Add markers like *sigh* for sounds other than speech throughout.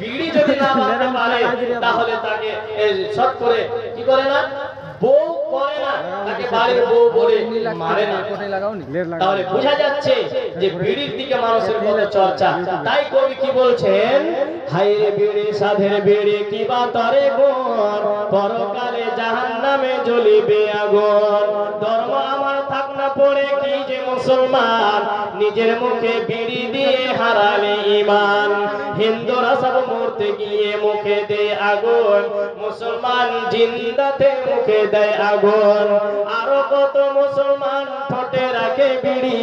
বিড়ি যদি না *laughs* মারতে পারে তাহলে তাকে শট করে কি করে না? বউ করে না। তাকে বাড়ির বউ বলে মারে না। তাহলে বোঝা যাচ্ছে যে বিড়ির দিকে মানুষের কত চর্চা। তাই কবি কি বলছেন? হাইরে বিড়ি সাধের বিড়ি কি বা তরে গুণ পরকালে জাহান্নামে জ্বলিবে আগুন। ধর্ম পড়ে কি যে মুসলমান? নিজের মুখে বিড়ি দিয়ে হারালে ইমান হিন্দুরা সব মরতে গিয়ে মুখে দেয় আগুন। মুসলমান জিন্দাতে মুখে দেয় আগুন। আরও কত মুসলমান ঠোঁটে রাখে বিড়ি।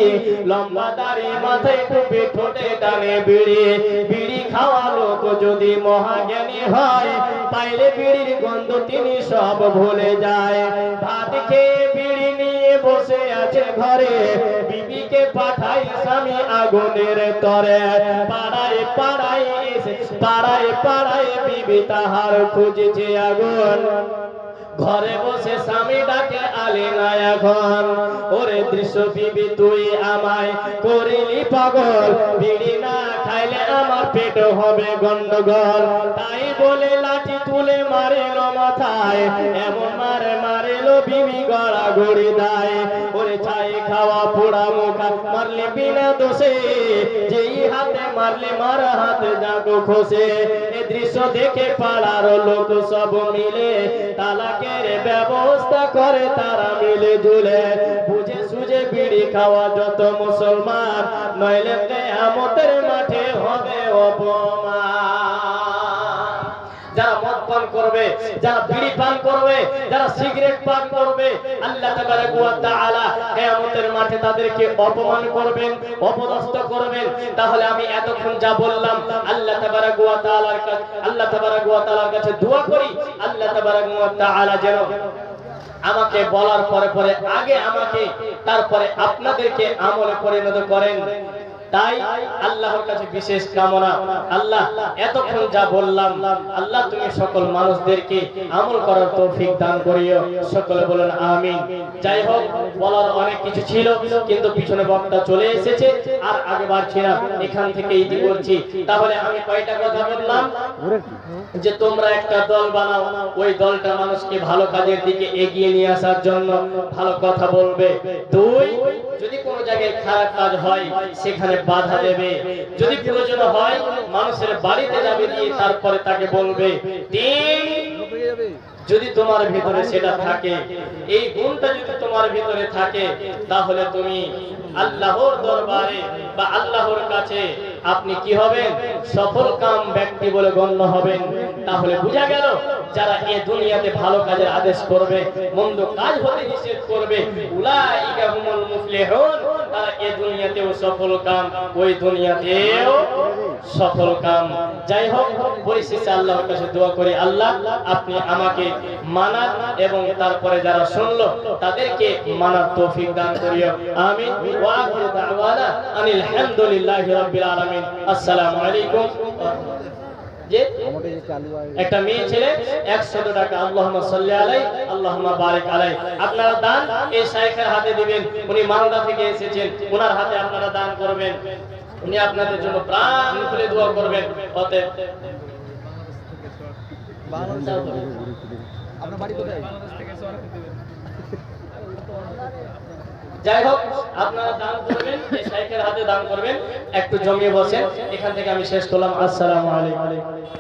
লম্বা দাড়ি মাথায় টুপি, ঠোঁটে টানে বিড়ি। বিড়ি খাওয়া লোক যদি মহাজ্ঞানী হয়, পাইলে বিড়ির গন্ধ তিনি সব ভুলে যায়। ভাত খেয়ে বিড়ি বসে আছে ঘরে। বিবিকে পাঠাই স্বামী আগুনের তরে। পাড়ায় পাড়ায় এসে পাড়ায় পাড়ায় বিবি তাহার খুঁজেছে আগুন। ঘরে বসে স্বামী ডাকে, আলে না এখন ওরে দৃশ্য বিবি, তুই আমায় করিলি পাগল। বিড়ি না খাইলে আমার পেট হবে গন্ডগোল। তাই বলে লাঠি তুলে মারিল মাথায়, এমন মারে মারিল বিবি গড়া গড়ি দেয়। ওরে ছাই খাওয়া পোড়া মুখা, মারলে বিনা দোষে। যেই হাতে মারলে মার হাতে যাগো খসে। এ দৃশ্য দেখে পাড়ার লোক সব মিলে তালাকের ব্যবস্থা করে তারা মিলে ঝুলে বুঝে সুঝে বিড়ি খাওয়া যত মুসলমান, নইলে কেয়ামতের মাঠে হবে অপমান। পান করবে, যারা বিড়ি পান করবে, যারা সিগারেট পান করবে, আল্লাহ তাবারাক ওয়া তাআলা কিয়ামতের মাঠে তাদেরকে অপমান করবেন, অপদস্থ করবেন। তাহলে আমি এতক্ষণ যা বললাম, আল্লাহ তাবারাক ওয়া তাআলার কাছে আল্লাহ তাবারাক ওয়া তাআলার কাছে দোয়া করি, আল্লাহ তাবারাক ওয়া তাআলা যেন আমাকে বলার পরে পরে আগে আমাকে, তারপরে আপনাদেরকে আমলে পরিণত করেন। তাই আল্লাহর কাছে বিশেষ কামনা। আল্লাহ, এতক্ষণ যা বললাম, আল্লাহ তুমি সকল মানুষদেরকে আমল করার তৌফিক দান করিও। সকলে বলেন আমিন। যাই হোক বলার অনেক কিছু ছিল, কিন্তু পিছনে বক্তা চলে এসেছে, আর আগে বাড়ছি না এখান থেকে ইতি করছি তাহলে আমি কয়টা কথা বললাম? যে তোমরা একটা দল বানাও, ওই দলটা মানুষকে ভালো কাজের দিকে এগিয়ে নিয়ে আসার জন্য ভালো কথা বলবে। দুই, যদি কোনো জায়গায় খারাপ কাজ হয়, সেখানে বাধা দেবে। যদি প্রয়োজন হয়, মানুষের বাড়িতে যাবে দিয়ে তারপরে তাকে বলবে। তিন যদি তোমার ভিতরে সেটা থাকে, এই গুণটা যদি তোমার ভিতরে থাকে, তাহলে তুমি আল্লাহর দরবারে বা আল্লাহর কাছে আপনি কি হবেন? সফল কাম ব্যক্তি বলে গণ্য হবেন। তাহলে বোঝা গেল, যারা এ দুনিয়াতে ভালো কাজের আদেশ করবে, মন্দ কাজ হতে নিষেধ করবে, উলাইকা হুমুল মুফলিহুন। এ দুনিয়াতেও সফল কাম, ওই দুনিয়াতেও সফল কাম। যাই হোক পরিশেষে আল্লাহর কাছে দোয়া করি, আল্লাহ, আপনি আমাকে মানা এবং তারপরে যারা শুনলো, তাদেরকে মানার তৌফিক দান করিও। আমিন। ওয়া আখিরু দাওয়ানা আনিল হামদুলিল্লাহি রাব্বিল আলামিন। আসসালামু আলাইকুম। যে একটা মেয়ে ছেলে একশত টাকা আল্লাহুম্মা সাল্লি আলাই আল্লাহুম্মা বারিক আলাই আপনারা দান এই শাইখের হাতে দিবেন উনি মালদা থেকে এসেছেন ওনার হাতে আপনারা দান করবেন। উনি আপনাদের জন্য প্রাণ খুলে দোয়া করবেন। অতএব আপনার বাড়ি কোথায়? *laughs* যাই হোক, আপনারা দান করবেন, এই শাইখের হাতে দান করবেন, একটু জমিয়ে বসে এখান থেকে আমি শেষ করলাম। আসসালামু আলাইকুম।